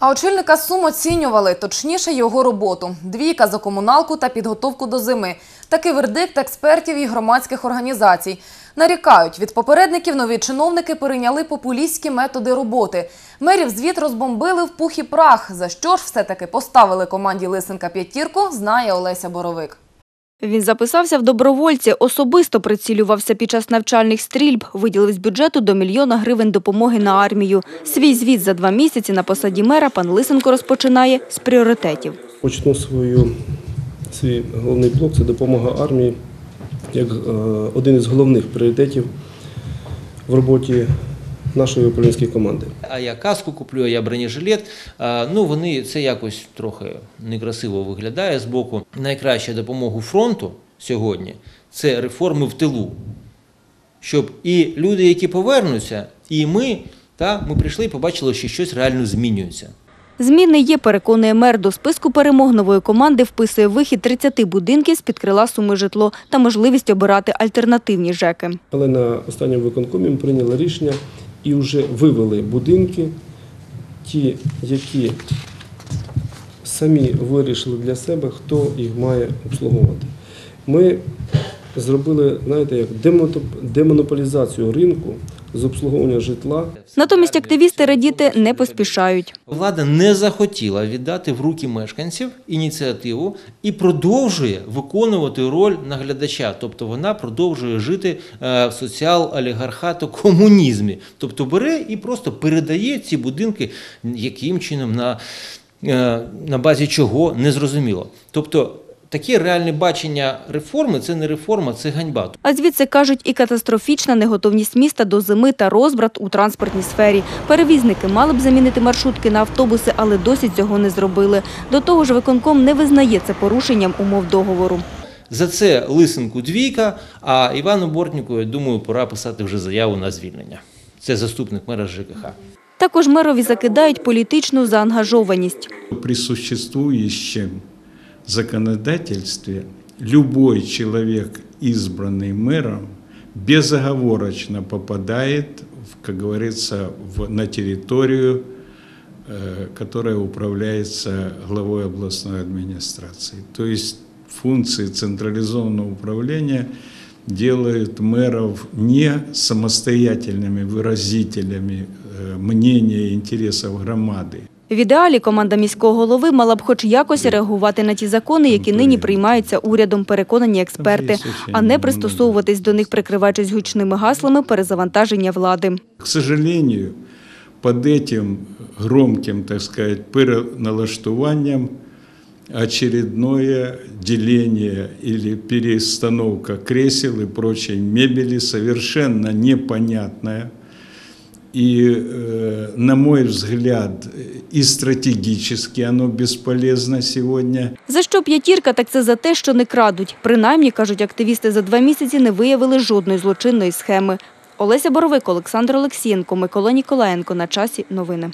А очільника Сум оцінювали, точніше його роботу. Двійка за комуналку та підготовку до зими. Такий вердикт експертів і громадських організацій. Нарікають, від попередників нові чиновники перейняли популістські методи роботи. Мерів звіт розбомбили в пух і прах. За що ж все-таки поставили команді Лисенка п'ятірку, знає Олеся Боровик. Він записався в добровольці, особисто прицілювався під час навчальних стрільб, виділив з бюджету до мільйона гривень допомоги на армію. Свій звіт за два місяці на посаді мера пан Лисенко розпочинає з пріоритетів. Почну свою, свій головний блок це допомога армії як е, один із головних пріоритетів в роботі нашої управлінської команди. А я каску куплю, а я бронежилет. А, Ну, вони це якось трохи некрасиво виглядає з боку. Найкраща допомога фронту сьогодні це реформи в тилу. Щоб і люди, які повернуться, і ми, та, ми прийшли і побачили, що щось реально змінюється. Зміни є, переконує мер. До списку перемог нової команди вписує вихід 30 будинків з-під крила суми житло та можливість обирати альтернативні ЖЕКи. Але на останньому виконкомі ми прийняли рішення і вже вивели будинки, ті, які самі вирішили для себе, хто їх має обслуговувати. Ми зробили, знаєте, як демонополізацію ринку з обслуговування житла. Натомість активісти радіти не поспішають. Влада не захотіла віддати в руки мешканців ініціативу і продовжує виконувати роль наглядача. Тобто вона продовжує жити е, в соціал-олігархату комунізмі. Тобто бере і просто передає ці будинки яким чином на, е, на базі чого незрозуміло. Тобто таке реальне бачення реформи це не реформа, це ганьба. А звідси кажуть і катастрофічна неготовність міста до зими та розбрат у транспортній сфері. Перевізники мали б замінити маршрутки на автобуси, але досі цього не зробили. До того ж, виконком не визнає це порушенням умов договору. За це Лисенку двійка, а Івану Бортніку, я думаю, пора писати вже заяву на звільнення. Це заступник мера ЖКХ. Також мерові закидають політичну заангажованість. При существующем законодательстве любой человек, избранный мэром, безоговорочно попадает, в, как говорится, в, на территорию, э, которая управляется главой областной администрации. То есть функции централизованного управления делают мэров не самостоятельными выразителями э, мнения и интересов громады, В ідеалі команда міського голови мала б хоч якось реагувати на ті закони, які нині приймаються урядом, переконані експерти, а не пристосовуватись до них, прикриваючись гучними гаслами перезавантаження влади. К сожалению, под этим громким, так сказать, переналаштуванням очередное деление или перестановка кресел и прочей мебели совершенно непонятная и, э, на мой взгляд, і стратегічно воно безполезно сьогодні. За що п'ятірка, так це за те, що не крадуть. Принаймні, кажуть активісти, за два місяці не виявили жодної злочинної схеми. Олеся Боровик, Олександр Олексієнко, Микола Ніколаєнко. На часі новини.